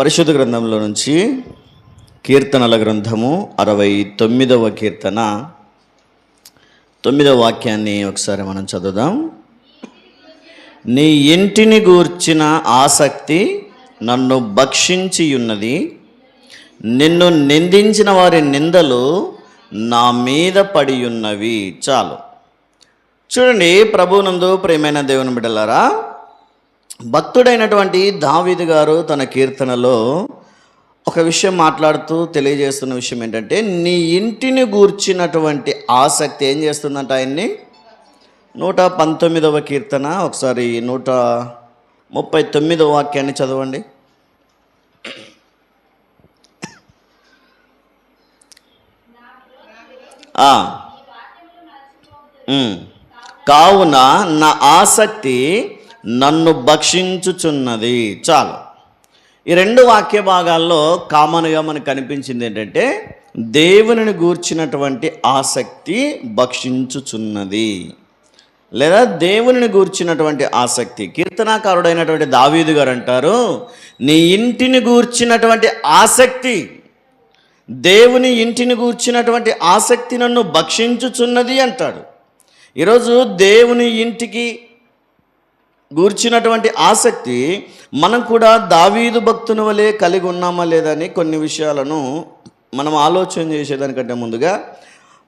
పరిశుద్ధ గ్రంథంలో నుంచి కీర్తనల గ్రంథము అరవై తొమ్మిదవ కీర్తన. తొమ్మిదవ వాక్యాన్ని ఒకసారి మనం చదువుదాం. నీ ఇంటిని గూర్చిన ఆసక్తి నన్ను భక్షించి ఉన్నది నిన్ను నిందించిన వారి నిందలు నా మీద పడి ఉన్నవి చాలు. చూడండి ప్రభునందు ప్రేమైన దేవుని బిడ్డలారా భక్తుడైనటువంటి దావీదు గారు తన కీర్తనలో ఒక విషయం మాట్లాడుతూ తెలియజేస్తున్న విషయం ఏంటంటే నీ ఇంటిని గూర్చినటువంటి ఆసక్తి ఏం చేస్తుందంట ఆయన్ని? నూట పంతొమ్మిదవ కీర్తన ఒకసారి నూట ముప్పై తొమ్మిదవ వాక్యాన్ని చదవండి. కావున నా ఆసక్తి నన్ను భక్షించుచున్నది. చాలు. ఈ రెండు వాక్య భాగాల్లో కామన్గా మనకు కనిపించింది ఏంటంటే దేవునిని గూర్చినటువంటి ఆసక్తి భక్షించుచున్నది. లేదా దేవునిని గూర్చినటువంటి ఆసక్తి. కీర్తనాకారుడైనటువంటి దావీదు గారు అంటారు నీ ఇంటిని గూర్చినటువంటి ఆసక్తి దేవుని ఇంటిని గూర్చినటువంటి ఆసక్తి నన్ను భక్షించుచున్నది అంటాడు. ఈరోజు దేవుని ఇంటికి గూర్చినటువంటి ఆసక్తి మనం కూడా దావీదు భక్తుని వలె కలిగి ఉన్నామా లేదని కొన్ని విషయాలను మనం ఆలోచన చేసేదానికంటే ముందుగా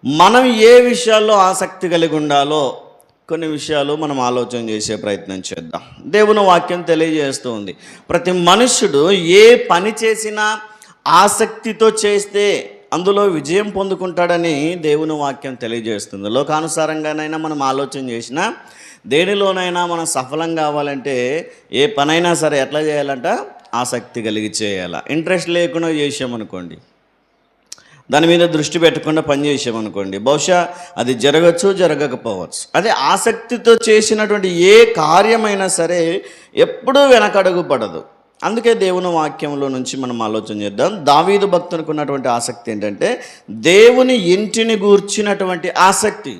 మనం ఏ విషయాల్లో ఆసక్తి కలిగి ఉండాలో కొన్ని విషయాలు మనం ఆలోచన చేసే ప్రయత్నం చేద్దాం. దేవుని వాక్యం తెలియజేస్తూ ఉంది. ప్రతి మనుష్యుడు ఏ పని చేసినా ఆసక్తితో చేస్తే అందులో విజయం పొందుకుంటాడని దేవుని వాక్యం తెలియజేస్తుంది. లోకానుసారంగానైనా మనం ఆలోచన చేసినా దేనిలోనైనా మనం సఫలం కావాలంటే ఏ పనైనా సరే ఎట్లా చేయాలంట? ఆసక్తి కలిగి చేయాలా. ఇంట్రెస్ట్ లేకుండా చేసామనుకోండి. దాని మీద దృష్టి పెట్టకుండా పనిచేసామనుకోండి బహుశా అది జరగచ్చు జరగకపోవచ్చు. అదే ఆసక్తితో చేసినటువంటి ఏ కార్యమైనా సరే ఎప్పుడూ వెనకడుగు పడదు. అందుకే దేవుని వాక్యంలో నుంచి మనం ఆలోచన చేద్దాం. దావీదు భక్తునికి ఉన్నటువంటి ఆసక్తి ఏంటంటే దేవుని ఇంటిని గూర్చినటువంటి ఆసక్తి.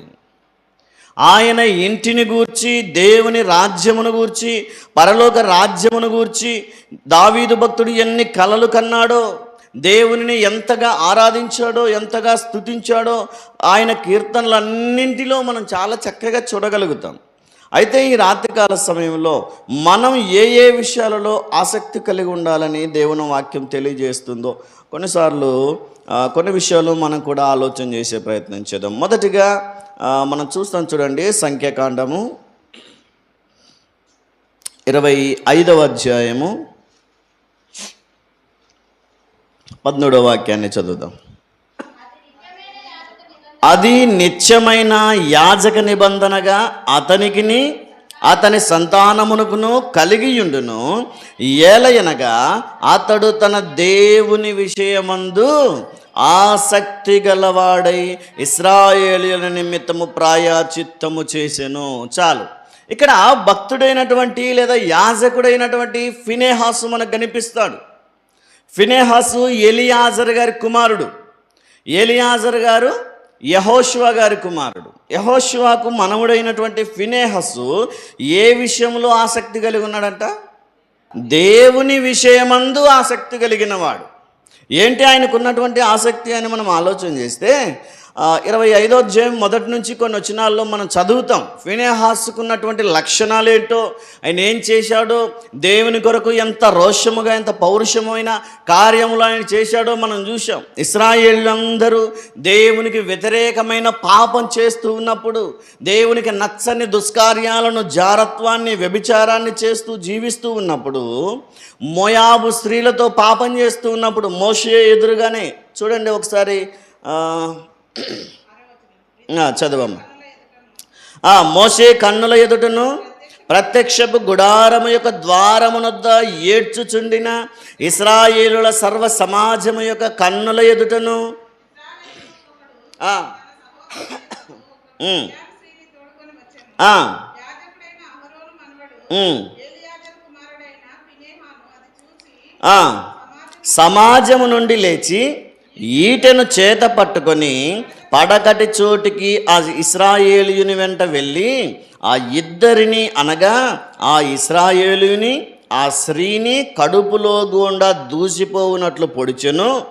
ఆయన ఇంటిని గూర్చి దేవుని రాజ్యమును గూర్చి పరలోక రాజ్యమును గూర్చి దావీదు భక్తుడు ఎన్ని కలలు కన్నాడో దేవునిని ఎంతగా ఆరాధించాడో ఎంతగా స్తుతించాడో ఆయన కీర్తనలన్నింటిలో మనం చాలా చక్కగా చూడగలుగుతాం. అయితే ఈ రాత్రికాల సమయంలో మనం ఏ ఏ విషయాలలో ఆసక్తి కలిగి ఉండాలని దేవుని వాక్యం తెలియజేస్తుందో కొన్నిసార్లు కొన్ని విషయాలు మనం కూడా ఆలోచన చేసే ప్రయత్నం చేద్దాం. మొదటిగా మనం చూస్తాం చూడండి సంఖ్యాకాండము. ఇరవై ఐదవ అధ్యాయము. పద్మూడవ వాక్యాన్ని చదువుదాం. అది నిత్యమైన యాజక నిబంధనగా అతనికిని అతని సంతానమునకును కలిగియుండును. ఏలయనగా అతడు తన దేవుని విషయమందు ఆసక్తి గలవాడై ఇస్రాయేలీల నిమిత్తము ప్రాయాచిత్తము చేసెను. చాలు. ఇక్కడ భక్తుడైనటువంటి లేదా యాజకుడైనటువంటి ఫినేహాసు మనకు కనిపిస్తాడు. ఫినేహాసు ఎలియాజర్ గారి కుమారుడు. ఎలియాజర్ గారు యహోశివా గారి కుమారుడు. యహోశివాకు మనవుడైనటువంటి ఫినేహస్సు ఏ విషయంలో ఆసక్తి కలిగి ఉన్నాడంట? దేవుని విషయమందు ఆసక్తి కలిగినవాడు. ఏంటి ఆయనకు ఉన్నటువంటి ఆసక్తి అని మనం ఆలోచన చేస్తే ఇరవై ఐదో అధ్యాయం మొదటి నుంచి కొన్ని వచనాల్లో మనం చదువుతాం. ఫినేహాసుకున్నటువంటి లక్షణాలు ఏంటో ఆయన ఏం చేశాడో? దేవుని కొరకు ఎంత రోషముగా ఎంత పౌరుషమైన కార్యములు ఆయన చేశాడో మనం చూసాం ఇస్రాయేళ్ళందరూ దేవునికి వ్యతిరేకమైన పాపం చేస్తూ ఉన్నప్పుడు దేవునికి నచ్చని దుష్కార్యాలను జారత్వాన్ని వ్యభిచారాన్ని చేస్తూ జీవిస్తూ ఉన్నప్పుడు మోయాబు స్త్రీలతో పాపం చేస్తూ ఉన్నప్పుడు మోషే ఎదురుగానే చూడండి ఒకసారి చదవమ్మ. ఆ, మోసే కన్నుల ఎదుటను ప్రత్యక్షపు గుడారము యొక్క ద్వారమునొద్ద ఏడ్చుచుండిన ఇస్రాయేలుల సర్వ సమాజము యొక్క కన్నుల ఎదుటను. సమాజము నుండి లేచి ఈటెను చేత పట్టుకొని పడకటి చోటికి ఆ ఇస్రాయేలీయుని వెంట వెళ్ళి ఆ ఇద్దరిని అనగా ఆ ఇస్రాయేలుని ఆ స్త్రీని కడుపులో గుండా దూసిపోవునట్లు పొడిచెను.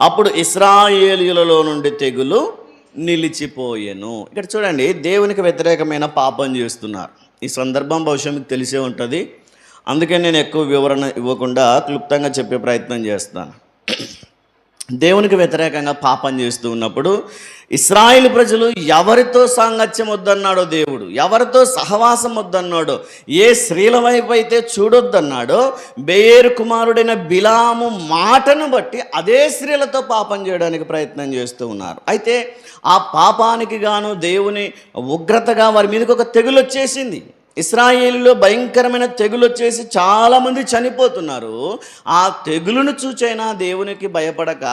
అప్పుడు ఇస్రాయేలీలలో నుండి తెగులు నిలిచిపోయెను. ఇక్కడ చూడండి దేవునికి వ్యతిరేకమైన పాపం చేస్తున్నారు. ఈ సందర్భం బహుశా మీకు తెలిసే ఉంటుంది. అందుకే నేను ఎక్కువ వివరణ ఇవ్వకుండా క్లుప్తంగా చెప్పే ప్రయత్నం చేస్తాను. దేవునికి వ్యతిరేకంగా పాపం చేస్తూ ఉన్నప్పుడు ఇస్రాయిల్ ప్రజలు ఎవరితో సాంగత్యం వద్దన్నాడో దేవుడు ఎవరితో సహవాసం వద్దన్నాడో ఏ స్త్రీల వైపు అయితే చూడొద్దన్నాడో బేరు కుమారుడైన బిలాము మాటను బట్టి అదే స్త్రీలతో పాపం చేయడానికి ప్రయత్నం చేస్తూ ఉన్నారు. అయితే ఆ పాపానికి గాను దేవుని ఉగ్రతగా వారి మీదకి ఒక తెగులు వచ్చేసింది ఇస్రాయేలులో భయంకరమైన తెగులు వచ్చేసి చాలామంది చనిపోతున్నారు. ఆ తెగులును చూచైనా దేవునికి భయపడక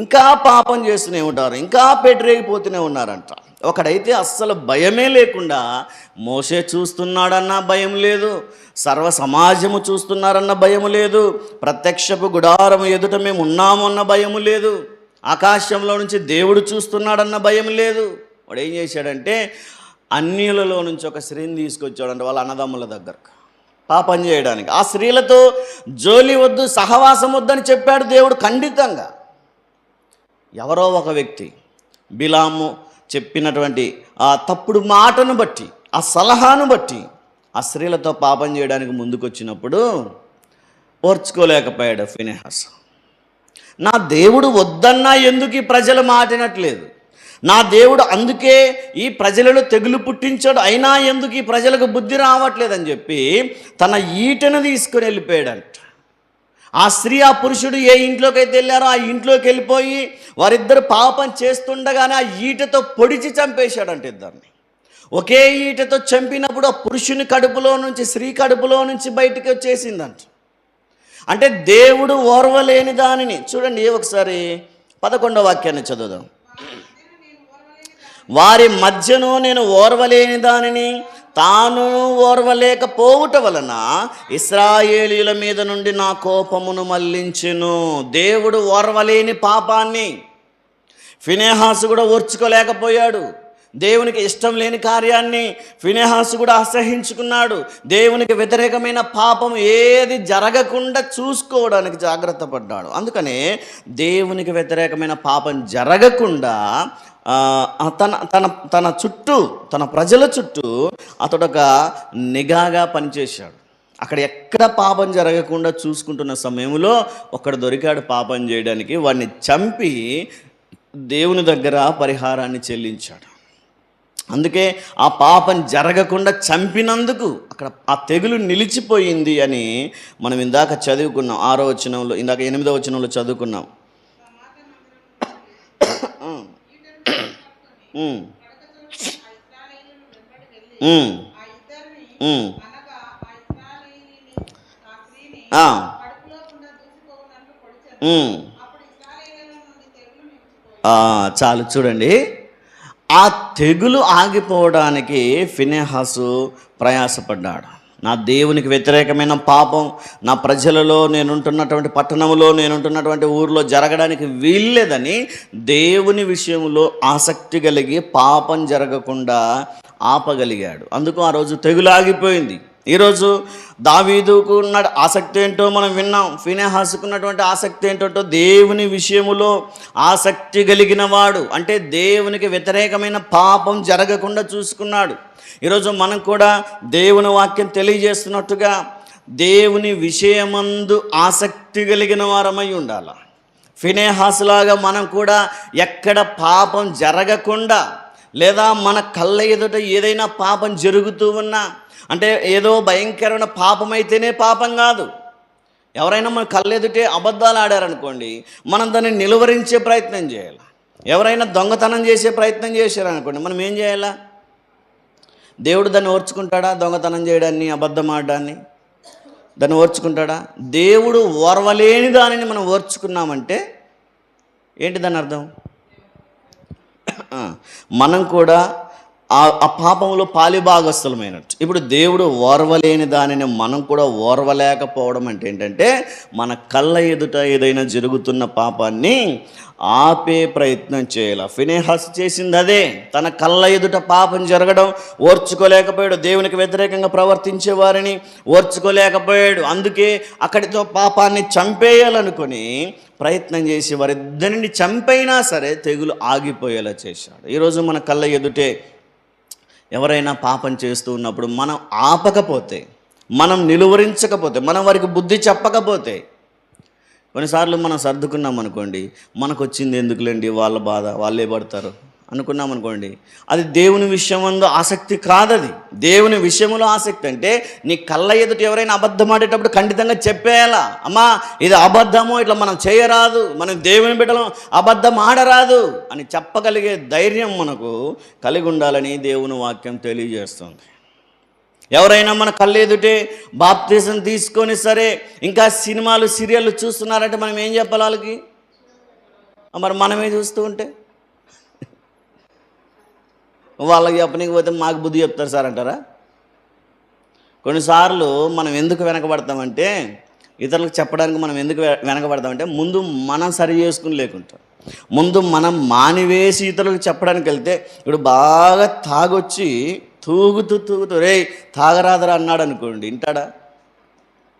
ఇంకా పాపం చేస్తూనే ఉంటారు ఇంకా పెట్టరేగిపోతూనే ఉన్నారంట. ఒకడైతే అస్సలు భయమే లేకుండా మోసే చూస్తున్నాడన్న భయం లేదు సర్వ సమాజము చూస్తున్నారన్న భయం లేదు ప్రత్యక్షపు గుడారం ఎదుట మేము ఉన్నామన్న భయం లేదు ఆకాశంలో నుంచి దేవుడు చూస్తున్నాడన్న భయం లేదు. వాడు ఏం చేశాడంటే అన్యులలో నుంచి ఒక స్త్రీని తీసుకొచ్చాడంటే వాళ్ళ అన్నదమ్ముల దగ్గరకు. పాపం చేయడానికి. ఆ స్త్రీలతో జోలి వద్దు సహవాసం వద్దని చెప్పాడు దేవుడు ఖండితంగా. ఎవరో ఒక వ్యక్తి బిలాము చెప్పినటువంటి ఆ తప్పుడు మాటను బట్టి ఆ సలహాను బట్టి ఆ స్త్రీలతో పాపం చేయడానికి ముందుకొచ్చినప్పుడు ఓర్చుకోలేకపోయాడు ఫినేహాస్. నా దేవుడు వద్దన్నా ఎందుకు ఈ ప్రజలు మాటినట్లేదు? నా దేవుడు అందుకే ఈ ప్రజలలో తెగులు పుట్టించాడు. అయినా ఎందుకు ఈ ప్రజలకు బుద్ధి రావట్లేదని చెప్పి తన ఈటను తీసుకొని వెళ్ళిపోయాడంట. ఆ స్త్రీ ఆ పురుషుడు ఏ ఇంట్లోకి అయితే వెళ్ళారో ఆ ఇంట్లోకి వెళ్ళిపోయి వారిద్దరు పాపం చేస్తుండగానే ఆ ఈటతో పొడిచి చంపేశాడంట ఇద్దరిని. ఒకే ఈటతో చంపినప్పుడు ఆ పురుషుని కడుపులో నుంచి స్త్రీ కడుపులో నుంచి బయటికి వచ్చేసిందంట. అంటే దేవుడు ఓర్వలేని దానిని. చూడండి ఒకసారి పదకొండవ వాక్యాన్ని చదువుదాం. వారి మధ్యను నేను ఓర్వలేని దానిని తాను ఓర్వలేకపోవుట వలన ఇస్రాయేలీల మీద నుండి నా కోపమును మళ్ళించెను దేవుడు ఓర్వలేని పాపాన్ని ఫినేహాసు కూడా ఓర్చుకోలేకపోయాడు. దేవునికి ఇష్టం లేని కార్యాన్ని ఫినేహాసు కూడా అసహించుకున్నాడు. దేవునికి వ్యతిరేకమైన పాపం ఏది జరగకుండా చూసుకోవడానికి జాగ్రత్త పడ్డాడు. అందుకనే దేవునికి వ్యతిరేకమైన పాపం జరగకుండా తన తన తన చుట్టూ తన ప్రజల చుట్టూ అతడు ఒక నిఘాగా పనిచేశాడు. అక్కడ ఎక్కడ పాపం జరగకుండా చూసుకుంటున్న సమయంలో ఒకడు దొరికాడు పాపం చేయడానికి. వాడిని చంపి దేవుని దగ్గర పరిహారాన్ని చెల్లించాడు. అందుకే ఆ పాపం జరగకుండా చంపినందుకు అక్కడ ఆ తెగులు నిలిచిపోయింది అని మనం ఇందాక చదువుకున్నాం. ఆరో వచనంలో ఇందాక ఎనిమిదో వచనంలో చదువుకున్నాం. చాలు చూడండి. ఆ తెగులు ఆగిపోవడానికి ఫినేహాసు ప్రయాసపడ్డాడు. నా దేవునికి వ్యతిరేకమైన పాపం నా ప్రజలలో నేనుంటున్నటువంటి పట్టణంలో నేనుంటున్నటువంటి ఊర్లో జరగడానికి వీల్లేదని దేవుని విషయంలో ఆసక్తి కలిగి పాపం జరగకుండా ఆపగలిగాడు. అందుకు ఆ రోజు తెగులాగిపోయింది. ఈరోజు దావీదుకు ఉన్న ఆసక్తి ఏంటో మనం విన్నాం ఫినేహాసుకున్నటువంటి ఆసక్తి ఏంటంటో దేవుని విషయములో ఆసక్తి కలిగిన వాడు. అంటే దేవునికి వ్యతిరేకమైన పాపం జరగకుండా చూసుకున్నాడు. ఈరోజు మనం కూడా దేవుని వాక్యం తెలియజేస్తున్నట్టుగా దేవుని విషయమందు ఆసక్తి కలిగిన వారమై ఉండాలి. ఫినేహాసులాగా మనం కూడా ఎక్కడ పాపం జరగకుండా లేదా మన కళ్ళ ఎదుట ఏదైనా పాపం జరుగుతూ ఉన్నా అంటే ఏదో భయంకరమైన పాపం అయితేనే పాపం కాదు. ఎవరైనా మన కళ్ళ ఎదుటే అబద్ధాలు ఆడారనుకోండి మనం దాన్ని నిలువరించే ప్రయత్నం చేయాలి. ఎవరైనా దొంగతనం చేసే ప్రయత్నం చేశారనుకోండి మనం ఏం చేయాలా? దేవుడు దాన్ని ఓర్చుకుంటాడా దొంగతనం చేయడాన్ని అబద్ధం ఆడడాన్ని? దాన్ని ఓర్చుకుంటాడా? దేవుడు ఓర్వలేని దానిని మనం ఓర్చుకున్నామంటే ఏంటి దాని అర్థం? మనం కూడా ఆ ఆ పాపంలో పాలిభాగస్థులమైనట్టు. ఇప్పుడు దేవుడు ఓర్వలేని దానిని మనం కూడా ఓర్వలేకపోవడం అంటే ఏంటంటే మన కళ్ళ ఎదుట ఏదైనా జరుగుతున్న పాపాన్ని ఆపే ప్రయత్నం చేయాలి. ఫినేహాస్ చేసింది అదే. తన కళ్ళ ఎదుట పాపం జరగడం ఓర్చుకోలేకపోయాడు. దేవునికి వ్యతిరేకంగా ప్రవర్తించే వారిని ఓర్చుకోలేకపోయాడు. అందుకే అక్కడితో పాపాన్ని చంపేయాలనుకొని ప్రయత్నం చేసి వారిద్దరిని చంపైనా సరే తెగులు ఆగిపోయేలా చేశాడు. ఈరోజు మన కళ్ళ ఎదుటే ఎవరైనా పాపం చేస్తూ ఉన్నప్పుడు మనం ఆపకపోతే మనం నిలువరించకపోతే మనం వారికి బుద్ధి చెప్పకపోతే కొన్నిసార్లు మనం సర్దుకున్నాం అనుకోండి మనకు వచ్చింది ఎందుకులేండి? వాళ్ళ బాధ వాళ్ళే పడతారు. అనుకున్నాం అనుకోండి అది దేవుని విషయం ఆసక్తి కాదది. దేవుని విషయంలో ఆసక్తి అంటే నీ కళ్ళ ఎదుట ఎవరైనా అబద్ధం ఆడేటప్పుడు ఖండితంగా చెప్పేయాలా? అమ్మా ఇది అబద్ధము ఇట్లా మనం చేయరాదు మనం దేవుని బిడ్డలం అబద్ధం ఆడరాదు అని చెప్పగలిగే ధైర్యం మనకు కలిగి ఉండాలని దేవుని వాక్యం తెలియజేస్తుంది. ఎవరైనా మన కళ్ళు ఎదుటే బాప్తీసం తీసుకొని సరే ఇంకా సినిమాలు సీరియళ్ళు చూస్తున్నారంటే మనం ఏం చెప్పాలి వాళ్ళకి? మరి మనమే చూస్తూ ఉంటే? వాళ్ళకి చెప్పనీకపోతే మాకు బుద్ధి చెప్తారు సార్ అంటారా? కొన్నిసార్లు మనం ఎందుకు వెనకబడతామంటే ఇతరులకు చెప్పడానికి మనం ఎందుకు వెనకబడతామంటే ముందు మనం సరి చేసుకుని లేకుంటాం. ముందు మనం మానివేసి ఇతరులకు చెప్పడానికి వెళ్తే ఇప్పుడు బాగా తాగొచ్చి తూగుతూ తూగుతూ రే తాగరాదరా అన్నాడు అనుకోండి వింటాడా?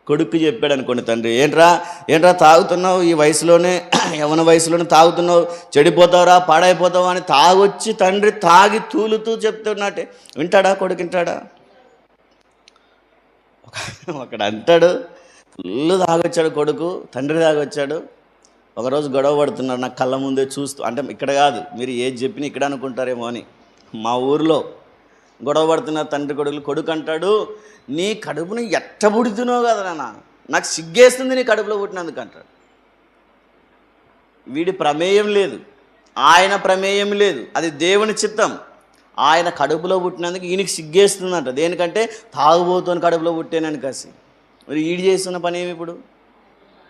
కొడుకు చెప్పాడు అనుకోండి తండ్రి ఏంట్రా ఏంట్రా తాగుతున్నావు? ఈ వయసులోనే యవన వయసులోనే తాగుతున్నావు? చెడిపోతావురా పాడైపోతావు? అని తాగొచ్చి తండ్రి తాగి తూలుతూ చెప్తున్నట్టే వింటాడా కొడుకు వింటాడా? ఒకడు అంటాడు ఫుల్ తాగొచ్చాడు కొడుకు తండ్రి తాగొచ్చాడు. ఒకరోజు గొడవ పడుతున్నారు నా కళ్ళ ముందే చూస్తూ అంటే ఇక్కడ కాదు మీరు ఏది చెప్పినా ఇక్కడ అనుకుంటారేమో అని. మా ఊరిలో గొడవ పడుతున్న తండ్రి కొడుకులు కొడుకు అంటాడు నీ కడుపుని ఎట్ట పుడుతున్నావు కదా నాన్న? నాకు సిగ్గేస్తుంది నీ కడుపులో పుట్టినందుకు అంటాడు. వీడి ప్రమేయం లేదు. ఆయన ప్రమేయం లేదు. అది దేవుని చిత్తం. ఆయన కడుపులో పుట్టినందుకు ఈయనకి సిగ్గేస్తుందంట. దేనికంటే తాగుబోతుని కడుపులో పుట్టానని కాసి. మరి ఈడు చేస్తున్న పని ఏమి ఇప్పుడు?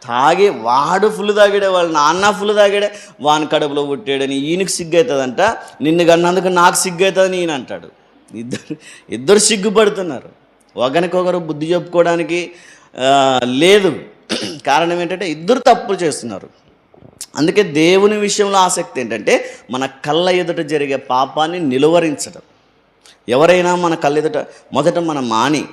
తాగే వాడు ఫుల్ తాగాడే వాళ్ళ నాన్న ఫుల్ తాగాడే వాని కడుపులో పుట్టాడని ఈయనకి సిగ్గు అవుతుందంట నిన్ను కన్నందుకు నాకు సిగ్గు అవుతుందని ఈయన అంటాడు. ఇద్దరు ఇద్దరు సిగ్గుపడుతున్నారు. ఒకరికొకరు బుద్ధి చెప్పుకోవడానికి లేదు. కారణం ఏంటంటే ఇద్దరు తప్పులు చేస్తున్నారు. అందుకే దేవుని విషయంలో ఆసక్తి ఏంటంటే మన కళ్ళ ఎదుట జరిగే పాపాన్ని నిలువరించడం. ఎవరైనా మన కళ్ళ ఎదుట మొదట మనం మాని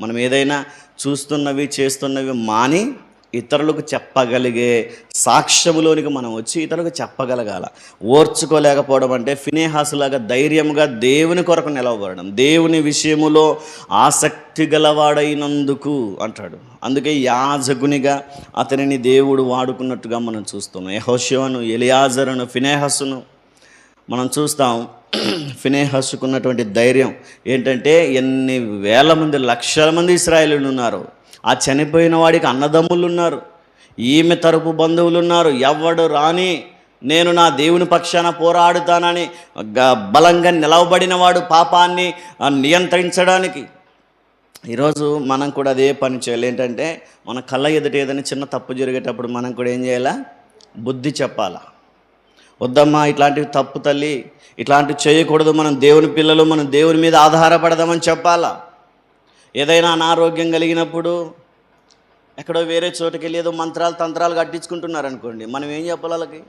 మనం ఏదైనా చూస్తున్నవి చేస్తున్నవి మాని ఇతరులకు చెప్పగలిగే సాక్ష్యములోనికి మనం వచ్చి ఇతరులకు చెప్పగలగాల. ఓర్చుకోలేకపోవడం అంటే ఫినేహాసులాగా ధైర్యంగా దేవుని కొరకు నిలవబడడం. దేవుని విషయములో ఆసక్తి గలవాడైనందుకు అంటాడు. అందుకే యాజకునిగా అతనిని దేవుడు వాడుకున్నట్టుగా మనం చూస్తున్నాం. యహోశివను ఎలియాజరును ఫినేహసును మనం చూస్తాం. ఫినేహసుకున్నటువంటి ధైర్యం ఏంటంటే ఎన్ని వేల మంది లక్షల మంది ఇస్రాయలు ఉన్నారు. ఆ చనిపోయిన వాడికి అన్నదమ్ములు ఉన్నారు ఈమె తరపు బంధువులు ఉన్నారు ఎవడు రాని నేను నా దేవుని పక్షాన పోరాడుతానని గ- బలంగా నిలవబడిన వాడు పాపాన్ని నియంత్రించడానికి. ఈరోజు మనం కూడా అదే పని చేయాలి. ఏంటంటే మన కళ్ళ ఎదుట ఏదైనా చిన్న తప్పు జరిగేటప్పుడు మనం కూడా ఏం చేయాలా? బుద్ధి చెప్పాలా? వద్దమ్మా ఇట్లాంటివి తప్పు తల్లి ఇట్లాంటివి చేయకూడదు. మనం దేవుని పిల్లలు మనం దేవుని మీద ఆధారపడదామని చెప్పాలా? ఏదైనా అనారోగ్యం కలిగినప్పుడు ఎక్కడో వేరే చోటుకి వెళ్ళి ఏదో మంత్రాలు తంత్రాలు కట్టించుకుంటున్నారు అనుకోండి మనం ఏం చెప్పాలి వాళ్ళకి?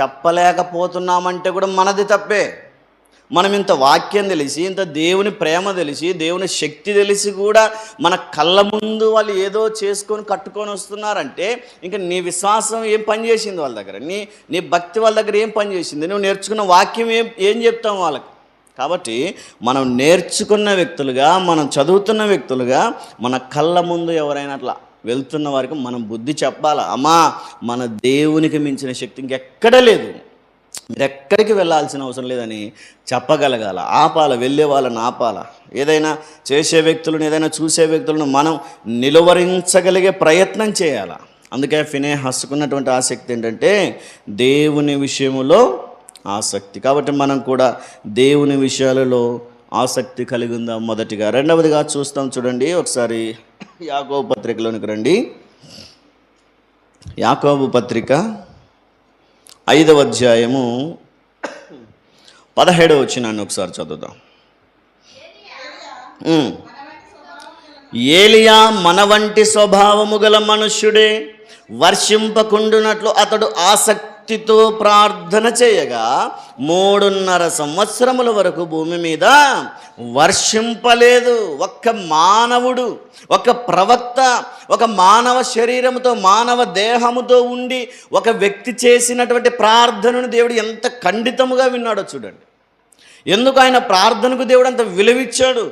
చెప్పలేకపోతున్నామంటే కూడా మనది తప్పే. మనం ఇంత వాక్యం తెలిసి ఇంత దేవుని ప్రేమ తెలిసి దేవుని శక్తి తెలిసి కూడా మన కళ్ళ ముందు వాళ్ళు ఏదో చేసుకొని కట్టుకొని వస్తున్నారంటే ఇంకా నీ విశ్వాసం ఏం పనిచేసింది వాళ్ళ దగ్గర? నీ నీ భక్తి వాళ్ళ దగ్గర ఏం పనిచేసింది నువ్వు నేర్చుకున్న వాక్యం ఏం ఏం చెప్తాం వాళ్ళకి? కాబట్టి మనం నేర్చుకున్న వ్యక్తులుగా మనం చదువుతున్న వ్యక్తులుగా మన కళ్ళ ముందు ఎవరైనా అట్లా వెళ్తున్న వారికి మనం బుద్ధి చెప్పాలి? అమ్మా మన దేవునికి మించిన శక్తి ఇంకెక్కడ లేదు. మీరు ఎక్కడికి వెళ్ళాల్సిన అవసరం లేదని చెప్పగలగాల. ఆపాల వెళ్ళే వాళ్ళని ఆపాల. ఏదైనా చేసే వ్యక్తులను ఏదైనా చూసే వ్యక్తులను మనం నిలువరించగలిగే ప్రయత్నం చేయాల. అందుకే ఫినే హస్కున్నటువంటి ఆసక్తి ఏంటంటే దేవుని విషయంలో ఆసక్తి. కాబట్టి మనం కూడా దేవుని విషయాలలో ఆసక్తి కలిగి ఉందాం మొదటిగా. రెండవదిగా చూస్తాం చూడండి ఒకసారి యాకోబు పత్రికలోనికి రండి. యాకోబు పత్రిక ఐదవ అధ్యాయము పదహేడవ వచ్చినాన్ని ఒకసారి చదువుదాం. ఏలియా మన వంటి స్వభావము గల మనుష్యుడే వర్షింపకుండునట్లు అతడు ఆసక్తి భక్తితో ప్రార్థన చేయగా మూడున్నర సంవత్సరముల వరకు భూమి మీద వర్షింపలేదు. ఒక్క మానవుడు ఒక ప్రవక్త ఒక మానవ శరీరముతో మానవ దేహముతో ఉండి ఒక వ్యక్తి చేసినటువంటి ప్రార్థనను దేవుడు ఎంత ఖండితముగా విన్నాడో చూడండి. ఎందుకు ఆయన ప్రార్థనకు దేవుడు అంత విలువిచ్చాడు?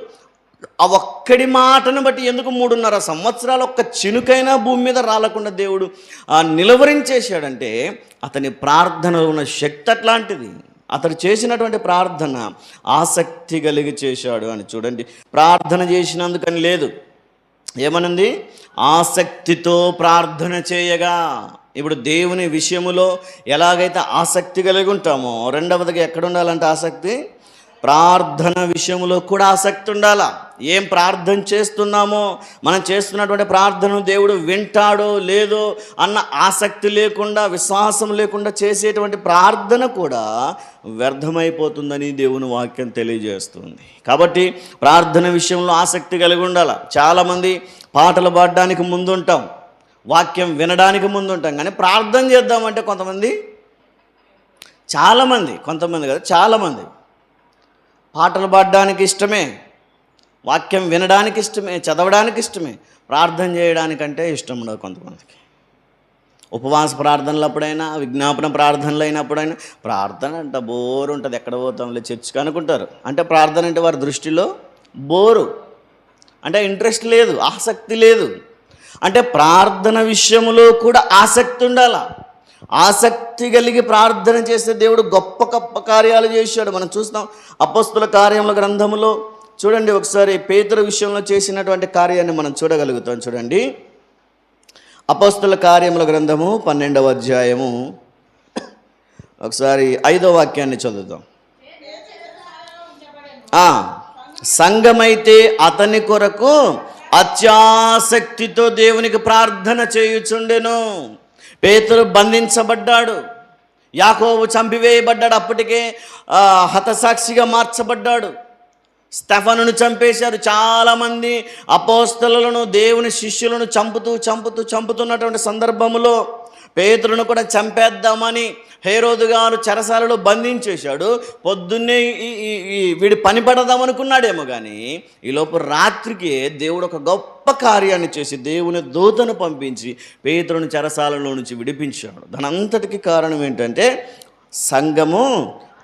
ఆ ఒక్కడి మాటను బట్టి ఎందుకు మూడున్నర సంవత్సరాలు ఒక్క చినుకైనా భూమి మీద రాలకుండా దేవుడు ఆ నిలవరించేశాడంటే అతని ప్రార్థన ఉన్న శక్తి అట్లాంటిది. అతడు చేసినటువంటి ప్రార్థన ఆసక్తి కలిగి చేశాడు అని చూడండి. ప్రార్థన చేసినందుకని లేదు. ఏమనుంది? ఆసక్తితో ప్రార్థన చేయగా. ఇప్పుడు దేవుని విషయములో ఎలాగైతే ఆసక్తి కలిగి ఉంటామో రెండవదిగా ఎక్కడ ఉండాలంటే ఆసక్తి? ప్రార్థన విషయంలో కూడా ఆసక్తి ఉండాలా. ఏం ప్రార్థన చేస్తున్నామో మనం చేస్తున్నటువంటి ప్రార్థనను దేవుడు వింటాడో లేదో అన్న ఆసక్తి లేకుండా విశ్వాసం లేకుండా చేసేటువంటి ప్రార్థన కూడా వ్యర్థమైపోతుందని దేవుని వాక్యం తెలియజేస్తుంది. కాబట్టి ప్రార్థన విషయంలో ఆసక్తి కలిగి ఉండాల. చాలామంది పాటలు పాడడానికి ముందుంటాం వాక్యం వినడానికి ముందుంటాం కానీ ప్రార్థన చేద్దామంటే కొంతమంది చాలామంది కొంతమంది కదా చాలామంది పాటలు పాడడానికి ఇష్టమే వాక్యం వినడానికి ఇష్టమే చదవడానికి ఇష్టమే ప్రార్థన చేయడానికంటే ఇష్టం ఉండదు కొంతమందికి. ఉపవాస ప్రార్థనలు అప్పుడైనా విజ్ఞాపన ప్రార్థనలు అయినప్పుడైనా ప్రార్థన అంటే బోరు ఉంటుంది. ఎక్కడ పోతాంలే చర్చికి అనుకుంటారు. అంటే ప్రార్థన అంటే వారి దృష్టిలో బోరు. అంటే ఇంట్రెస్ట్ లేదు ఆసక్తి లేదు. అంటే ప్రార్థన విషయంలో కూడా ఆసక్తి ఉండాలా? ఆసక్తి కలిగి ప్రార్థన చేస్తే దేవుడు గొప్ప గొప్ప కార్యాలు చేశాడు. మనం చూస్తాం అపస్తుల కార్యముల గ్రంథములో చూడండి ఒకసారి పేదల విషయంలో చేసినటువంటి కార్యాన్ని మనం చూడగలుగుతాం. చూడండి. అపస్తుల కార్యముల గ్రంథము పన్నెండవ అధ్యాయము. ఒకసారి ఐదో వాక్యాన్ని చదువుతాం సంఘమైతే అతని కొరకు అత్యాసక్తితో దేవునికి ప్రార్థన చేయుచుండెను. పేతురు బంధించబడ్డాడు. యాకోబు చంపివేయబడ్డాడు. అప్పటికే హతసాక్షిగా మార్చబడ్డాడు. స్టెఫనును చంపేశారు. చాలామంది అపోస్తలను దేవుని శిష్యులను చంపుతూ చంపుతూ చంపుతున్నటువంటి సందర్భంలో పేతురును కూడా చంపేద్దామని హేరోదు గారు చెరసాలలో బంధించేశాడు. పొద్దున్నే ఈ వీడి పని పడదామనుకున్నాడేమో కానీ ఈలోపు రాత్రికి దేవుడు ఒక గొప్ప కార్యాన్ని చేసి దేవుని దూతను పంపించి పేతులను చెరసాలలో నుంచి విడిపించాడు. దాని అంతటికి కారణం ఏంటంటే సంఘము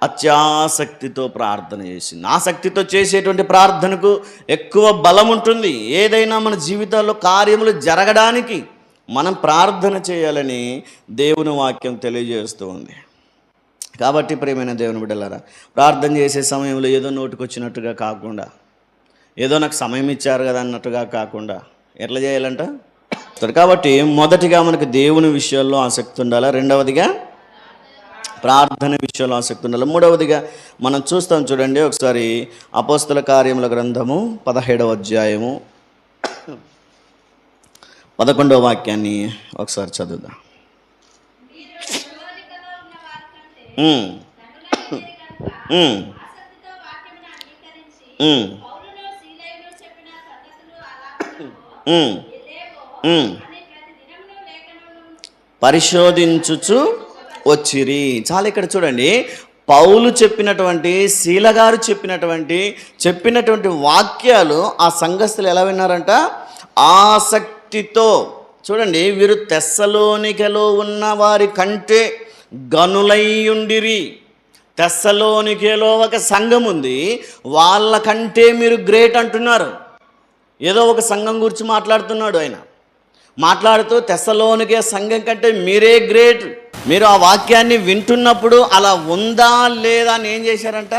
అత్యాసక్తితో ప్రార్థన చేసింది. ఆసక్తితో చేసేటువంటి ప్రార్థనకు ఎక్కువ బలం ఉంటుంది. ఏదైనా మన జీవితాల్లో కార్యములు జరగడానికి మనం ప్రార్థన చేయాలని దేవుని వాక్యం తెలియజేస్తూ ఉంది. కాబట్టి ప్రేమైన దేవుని బిడ్డలారా ప్రార్థన చేసే సమయంలో ఏదో నోటికొచ్చినట్టుగా కాకుండా ఏదో నాకు సమయం ఇచ్చారు కదా అన్నట్టుగా కాకుండా ఎట్లా చేయాలంట? కాబట్టి మొదటిగా మనకు దేవుని విషయాల్లో ఆసక్తి ఉండాలా? రెండవదిగా ప్రార్థన విషయంలో ఆసక్తి ఉండాలి? మూడవదిగా మనం చూస్తాం చూడండి ఒకసారి అపోస్తుల కార్యముల గ్రంథము పదహేడవ అధ్యాయము పదకొండవ వాక్యాన్ని ఒకసారి చదువుదాం. పరిశోధించుచు వచ్చిరి. చాలా ఇక్కడ చూడండి. పౌలు చెప్పినటువంటి శీల గారు చెప్పినటువంటి చెప్పినటువంటి వాక్యాలు ఆ సంఘస్థులు ఎలా విన్నారంట? ఆసక్తితో చూడండి వీరు తెస్సలోనికలో ఉన్న వారి కంటే గనులయ్యుండిరి తెస్సలోనికేలో ఒక సంఘం ఉంది వాళ్ళకంటే మీరు గ్రేట్ అంటున్నారు. ఏదో ఒక సంఘం గురించి మాట్లాడుతున్నాడు ఆయన. మాట్లాడుతూ తెస్సలోనికే సంఘం కంటే మీరే గ్రేట్. మీరు ఆ వాక్యాన్ని వింటున్నప్పుడు అలా ఉందా లేదా అని ఏం చేశారంట?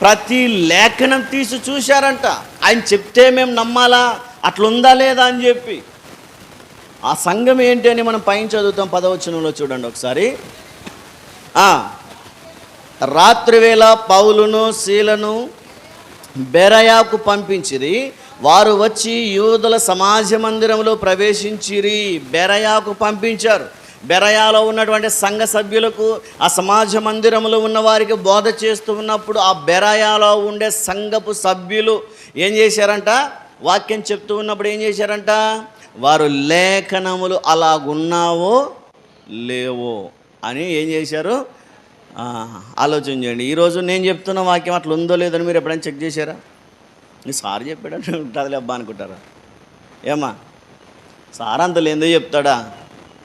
ప్రతి లేఖనం తీసి చూశారంట. ఆయన చెప్తే మేము నమ్మాలా? అట్లుందా లేదా అని చెప్పి. ఆ సంఘం ఏంటి అని మనం పైన చదువుతాం పదవచనంలో చూడండి ఒకసారి. రాత్రివేళ పౌలును శీలను బెరయాకు పంపించిరి. వారు వచ్చి యూదుల సమాజ మందిరంలో ప్రవేశించిరి. బెరయాకు పంపించారు. బెరయాలో ఉన్నటువంటి సంఘ సభ్యులకు ఆ సమాజ మందిరంలో ఉన్న వారికి బోధ చేస్తూ ఉన్నప్పుడు ఆ బెరయాలో ఉండే సంఘపు సభ్యులు ఏం చేశారంట? వాక్యం చెప్తూ ఉన్నప్పుడు ఏం చేశారంట? వారు లేఖనములు అలాగున్నావో లేవో అని ఏం చేశారు? ఆలోచన చేయండి. ఈరోజు నేను చెప్తున్న వాక్యం అట్లా ఉందో లేదని మీరు ఎప్పుడైనా చెక్ చేశారా? నీ సార్ చెప్పాడంటే ఉంటుందిలే అబ్బా అనుకుంటారా? ఏమా సార్ అంత లేదో చెప్తాడా?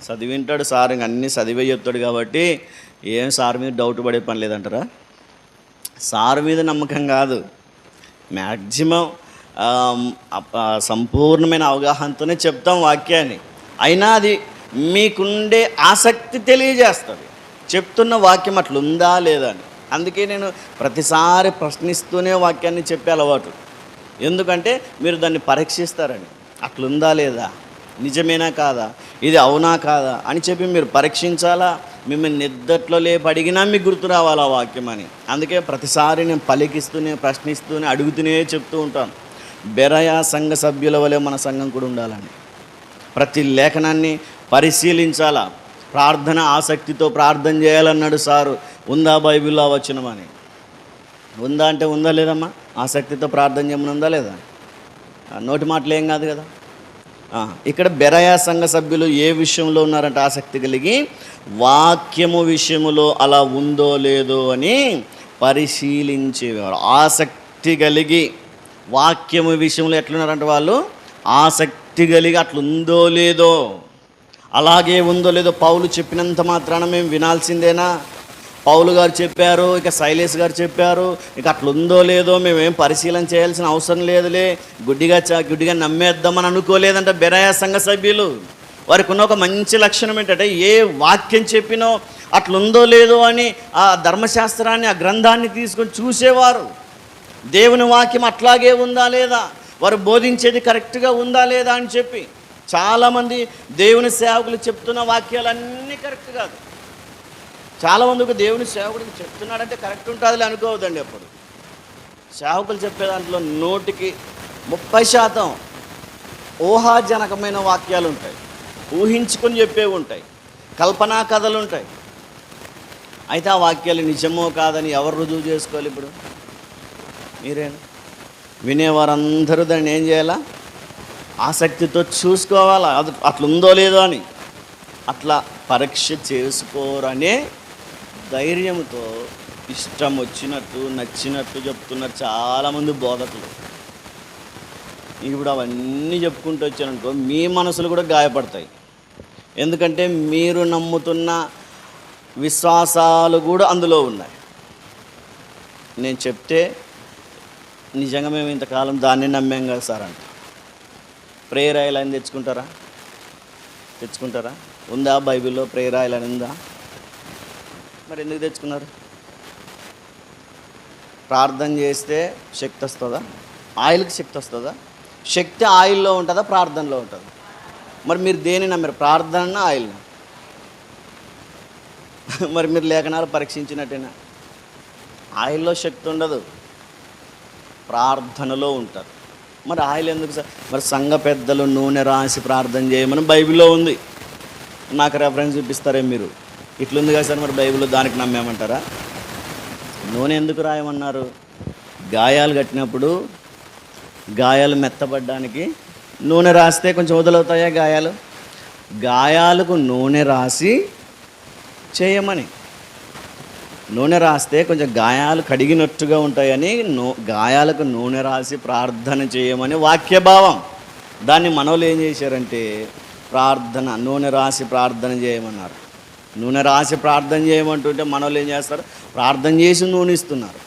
చదివింటాడు సార్ ఇంక అన్నీ చదివే చెప్తాడు కాబట్టి ఏం సార్ మీద డౌట్ పడే పని లేదంటారా? సార్ మీద నమ్మకం కాదు. మ్యాక్సిమం సంపూర్ణమైన అవగాహనతోనే చెప్తాం వాక్యాన్ని. అయినా అది మీకుండే ఆసక్తి తెలియజేస్తుంది. చెప్తున్న వాక్యం అట్లుందా లేదా అని. అందుకే నేను ప్రతిసారి ప్రశ్నిస్తూనే వాక్యాన్ని చెప్పే అలవాటు. ఎందుకంటే మీరు దాన్ని పరీక్షిస్తారని. అట్లుందా లేదా? నిజమేనా కాదా? ఇది అవునా కాదా? అని చెప్పి మీరు పరీక్షించాలా? మిమ్మల్ని నిద్దట్లో లేపు అడిగినా మీకు గుర్తు రావాలా వాక్యం అని. అందుకే ప్రతిసారి నేను పలికిస్తూనే ప్రశ్నిస్తూనే అడుగుతూనే చెప్తూ ఉంటాను. బెరయా సంఘ సభ్యుల వలె మన సంఘం కూడా ఉండాలని ప్రతి లేఖనాన్ని పరిశీలించాలా? ప్రార్థన ఆసక్తితో ప్రార్థన చేయాలన్నాడు సారు. ఉందా బైబిల్లో వచ్చినమని ఉందా అంటే ఉందా లేదమ్మా? ఆసక్తితో ప్రార్థన చేయమని ఉందా లేదా? నోటి మాటలు ఏం కాదు కదా? ఇక్కడ బెరయా సంఘ సభ్యులు ఏ విషయంలో ఉన్నారంటే ఆసక్తి కలిగి వాక్యము విషయములో అలా ఉందో లేదో అని పరిశీలించేవారు. ఆసక్తి కలిగి వాక్యము విషయంలో ఎట్లున్నారంటే వాళ్ళు ఆసక్తి కలిగి అట్లుందో లేదో అలాగే ఉందో లేదో పౌలు చెప్పినంత మాత్రాన మేము వినాల్సిందేనా? పౌలు గారు చెప్పారు ఇక శైలేష్ గారు చెప్పారు ఇక అట్లుందో లేదో మేమేం పరిశీలన చేయాల్సిన అవసరం లేదులే. గుడ్డిగా చ గుడ్డిగా నమ్మేద్దామని అనుకోలేదంట బెరాయా సంఘ సభ్యులు. వారికి ఉన్న ఒక మంచి లక్షణం ఏంటంటే ఏ వాక్యం చెప్పినో అట్లుందో లేదో అని ఆ ధర్మశాస్త్రాన్ని ఆ గ్రంథాన్ని తీసుకొని చూసేవారు. దేవుని వాక్యం అట్లాగే ఉందా లేదా? వారు బోధించేది కరెక్ట్గా ఉందా లేదా అని చెప్పి చాలామంది దేవుని సేవకులు చెప్తున్న వాక్యాలన్నీ కరెక్ట్ కాదు. చాలామందికి దేవుని సేవకుడికి చెప్తున్నాడంటే కరెక్ట్ ఉంటుందిలే అనుకోవద్దండి ఎప్పుడు. సేవకులు చెప్పే దాంట్లో నోటికి ముప్పై శాతం ఊహాజనకమైన వాక్యాలు ఉంటాయి. ఊహించుకొని చెప్పేవి ఉంటాయి. కల్పనా కథలు ఉంటాయి. అయితే ఆ వాక్యాలు నిజమో కాదని ఎవరు రుజువు చేసుకోవాలి ఇప్పుడు? మీరేనా? వినేవారందరూ దాన్ని ఏం చేయాలా? ఆసక్తితో చూసుకోవాలా? అది అట్లుందో లేదో అని. అట్లా పరీక్ష చేసుకోరనే ధైర్యంతో ఇష్టం వచ్చినట్టు నచ్చినట్టు చెప్తున్నారు చాలామంది బోధకులు. ఇప్పుడు అవన్నీ చెప్పుకుంటూ వచ్చారనుకో మీ మనసులు కూడా గాయపడతాయి. ఎందుకంటే మీరు నమ్ముతున్న విశ్వాసాలు కూడా అందులో ఉన్నాయి. నేను చెప్తే నిజంగా మేము ఇంతకాలం దాన్ని నమ్మాం కదా సార్ అంట. ప్రేయర్ ఆయిల్ అని తెచ్చుకుంటారా? తెచ్చుకుంటారా? ఉందా బైబిల్లో ప్రేయర్ ఆయిల్ అని ఉందా? మరి ఎందుకు తెచ్చుకున్నారు? ప్రార్థన చేస్తే శక్తి వస్తుందా? ఆయిల్కి శక్తి వస్తుందా? శక్తి ఆయిల్లో ఉంటుందా? ప్రార్థనలో ఉంటుందా? మరి మీరు దేని నమ్మారు? ప్రార్థన ఆయిల్ మరి మీరు లేఖనాలు పరీక్షించినట్టేనా? ఆయిల్లో శక్తి ఉండదు. ప్రార్థనలో ఉంటారు. మరి ఆయిల్ ఎందుకు సార్ మరి సంఘ పెద్దలు నూనె రాసి ప్రార్థన చేయమని బైబిల్లో ఉంది. నాకు రెఫరెన్స్ చూపిస్తారే మీరు? ఇట్లుంది కదా సార్ మరి బైబిల్లో దానికి నమ్మేమంటారా? నూనె ఎందుకు రాయమన్నారు? గాయాలు కట్టినప్పుడు గాయాలు మెత్తబడ్డానికి నూనె రాస్తే కొంచెం వదులవుతాయా గాయాలు? గాయాలకు నూనె రాసి చేయమని. నూనె రాస్తే కొంచెం గాయాలు కడిగినట్టుగా ఉంటాయని నూ గాయాలకు నూనె రాసి ప్రార్థన చేయమని వాక్యభావం. దాన్ని మనోళ్ళు ఏం చేశారంటే ప్రార్థన నూనె రాసి ప్రార్థన చేయమన్నారు. నూనె రాసి ప్రార్థన చేయమంటుంటే మనోళ్ళు ఏం చేస్తారు? ప్రార్థన చేసి నూనె ఇస్తున్నారు.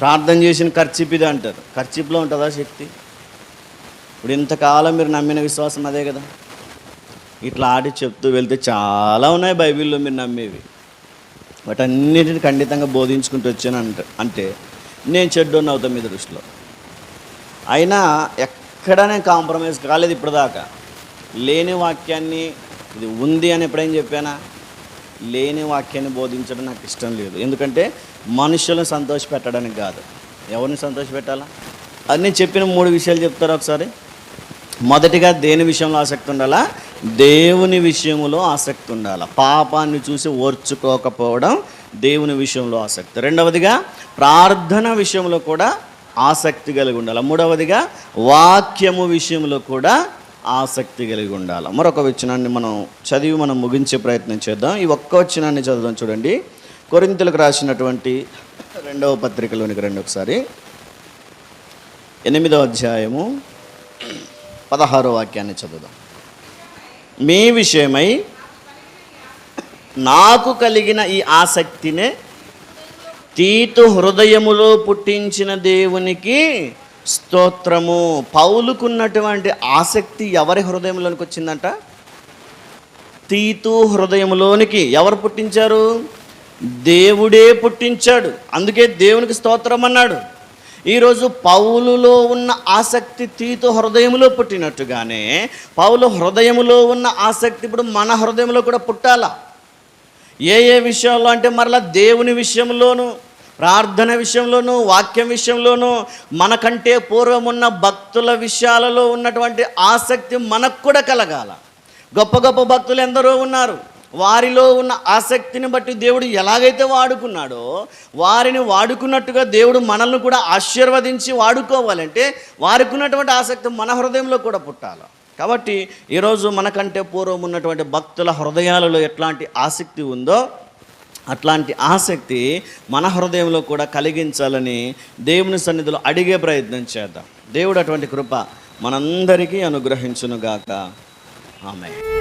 ప్రార్థన చేసిన ఖర్చిపిది అంటారు. ఖర్చిపులో ఉంటుందా శక్తి? ఇప్పుడు ఇంతకాలం మీరు నమ్మిన విశ్వాసం అదే కదా. ఇట్లా ఆడి చెప్తూ వెళ్తే చాలా ఉన్నాయి బైబిల్లో మీరు నమ్మేవి. వాటన్నిటిని ఖండితంగా బోధించుకుంటూ వచ్చాను అంటే అంటే నేను చెడ్డోని అవుతాను మీ దృష్టిలో. అయినా ఎక్కడ నేను కాంప్రమైజ్ కాలేదు ఇప్పటిదాకా. లేని వాక్యాన్ని ఇది ఉంది అని ఎప్పుడేం చెప్పానా? లేని వాక్యాన్ని బోధించడం నాకు ఇష్టం లేదు. ఎందుకంటే మనుషులను సంతోషపెట్టడానికి కాదు. ఎవరిని సంతోషపెట్టాలా? అది నేను చెప్పిన మూడు విషయాలు చెప్తారా ఒకసారి? మొదటిగా దేని విషయంలో ఆసక్తి ఉండాలా? దేవుని విషయంలో ఆసక్తి ఉండాలా. పాపాన్ని చూసి ఓర్చుకోకపోవడం దేవుని విషయంలో ఆసక్తి. రెండవదిగా ప్రార్థన విషయంలో కూడా ఆసక్తి కలిగి ఉండాలి. మూడవదిగా వాక్యము విషయంలో కూడా ఆసక్తి కలిగి ఉండాలి. మరొక వచనాన్ని మనం చదివి మనం ముగించే ప్రయత్నం చేద్దాం. ఈ ఒక్క వచనాన్ని చదువుదాం చూడండి. కొరింతలకు రాసినటువంటి రెండవ పత్రికలోనికి రెండు ఒకసారి. ఎనిమిదవ అధ్యాయము పదహారో వాక్యాన్ని చదువుదాం. మీ విషయమై నాకు కలిగిన ఈ ఆసక్తినే తీతు హృదయములో పుట్టించిన దేవునికి స్తోత్రము. పౌలుకున్నటువంటి ఆసక్తి ఎవరి హృదయంలోనికి వచ్చిందంట? తీతు హృదయంలోనికి ఎవరు పుట్టించారు? దేవుడే పుట్టించాడు. అందుకే దేవునికి స్తోత్రం అన్నాడు ఈరోజు పౌలులో ఉన్న ఆసక్తి తీతు హృదయంలో పుట్టినట్టుగానే పౌలు హృదయంలో ఉన్న ఆసక్తి ఇప్పుడు మన హృదయంలో కూడా పుట్టాలా? ఏ ఏ విషయంలో అంటే మరలా దేవుని విషయంలోనూ ప్రార్థన విషయంలోనూ వాక్యం విషయంలోనూ మనకంటే పూర్వం ఉన్న భక్తుల విషయాలలో ఉన్నటువంటి ఆసక్తి మనకు కూడా కలగాల. గొప్ప గొప్ప భక్తులు ఎందరో ఉన్నారు. వారిలో ఉన్న ఆసక్తిని బట్టి దేవుడు ఎలాగైతే వాడుకున్నాడో వారిని వాడుకున్నట్టుగా దేవుడు మనల్ని కూడా ఆశీర్వదించి వాడుకోవాలంటే వారికి ఉన్నటువంటి ఆసక్తి మన హృదయంలో కూడా పుట్టాలి. కాబట్టి ఈరోజు మనకంటే పూర్వం ఉన్నటువంటి భక్తుల హృదయాలలో ఎట్లాంటి ఆసక్తి ఉందో అట్లాంటి ఆసక్తి మన హృదయంలో కూడా కలిగించాలని దేవుని సన్నిధిలో అడిగే ప్రయత్నం చేద్దాం. దేవుడు అటువంటి కృప మనందరికీ అనుగ్రహించునుగాక. ఆమె